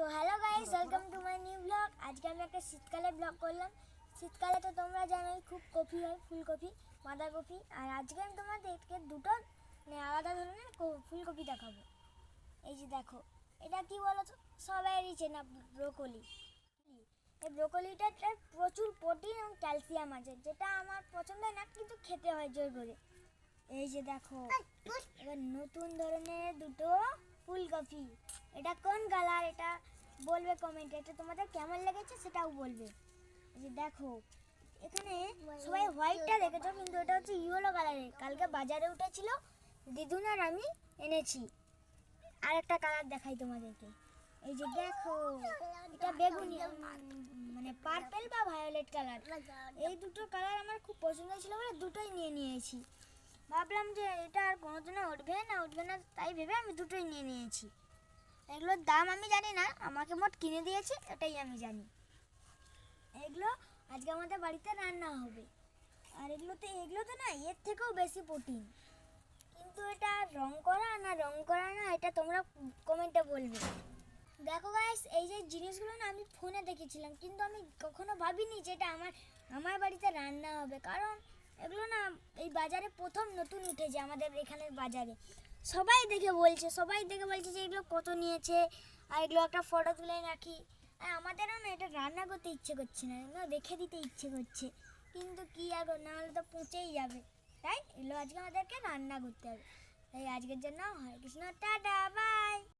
তো hello guys welcome to my new blog আজকে আমি একটা শীতকালে ব্লগ করলাম। শীতকালে তো তোমরা জানোই, খুব কফি হয়, ফুলকপি, বাঁধাকপি। আর আজকে আমি তোমাদেরকে দুটো মানে আলাদা ধরনের ফুলকপি দেখাবো। এই যে দেখো, এটা কি বলো তো সবাইয়েরই চেনা ব্রোকলি এই ব্রোকলিটাতে প্রচুর প্রোটিন এবং ক্যালসিয়াম আছে, যেটা আমার পছন্দ না, কিন্তু খেতে হয় জোর করে। এই যে দেখো, এবার নতুন ধরনের দুটো ফুলকপি। এটা কোন কালার এটা বলবে কমেন্টে এটা তোমাদের কেমন লেগেছে সেটাও বলবে। যে দেখো, এখানে সবাই হোয়াইটটা দেখেছ, কিন্তু এটা হচ্ছে ইয়েলো কালারের কালকে বাজারে উঠেছিল, দিদুন আর আমি এনেছি। আর একটা কালার দেখাই তোমাদেরকে। এই যে দেখো, এটা বেগুনি মানে পার্পেল বা ভায়োলেট কালার এই দুটো কালার আমার খুব পছন্দ ছিল বলে দুটোই নিয়ে নিয়েছি। ভাবলাম যে এটা আর কোনোদিনও উঠবে না উঠবে না তাই ভেবে আমি দুটোই নিয়ে নিয়েছি। এগুলোর দাম আমি জানি না, আমাকে মোট কিনে দিয়েছে এটাই আমি জানি। এগুলো আজকে আমাদের বাড়িতে রান্না হবে। আর এগুলোতে এগুলোতে না, এর থেকেও বেশি প্রোটিন। কিন্তু এটা রং করা না রং করা না, এটা তোমরা কমেন্টে বলবে। দেখো গাইস এই যে জিনিসগুলো না আমি ফোনে দেখেছিলাম, কিন্তু আমি কখনো ভাবিনি যে এটা আমার আমার বাড়িতে রান্না হবে। কারণ এগুলো না এই বাজারে প্রথম নতুন উঠেছে আমাদের এখানের বাজারে। সবাই দেখে বলছে, সবাই দেখে বলছে যে এগুলো কত নিয়েছে, আর এগুলো একটা ফটো তুলে রাখি। আর আমাদেরও না এটা রান্না করতে ইচ্ছে করছে না, এগুলো রেখে দিতে ইচ্ছে করছে। কিন্তু কি আর না হলে তো পচেই যাবে, তাই? এগুলো আজকে আমাদেরকে রান্না করতে হবে। তাই আজকের জন্য, হরে কৃষ্ণ, টাটা বাই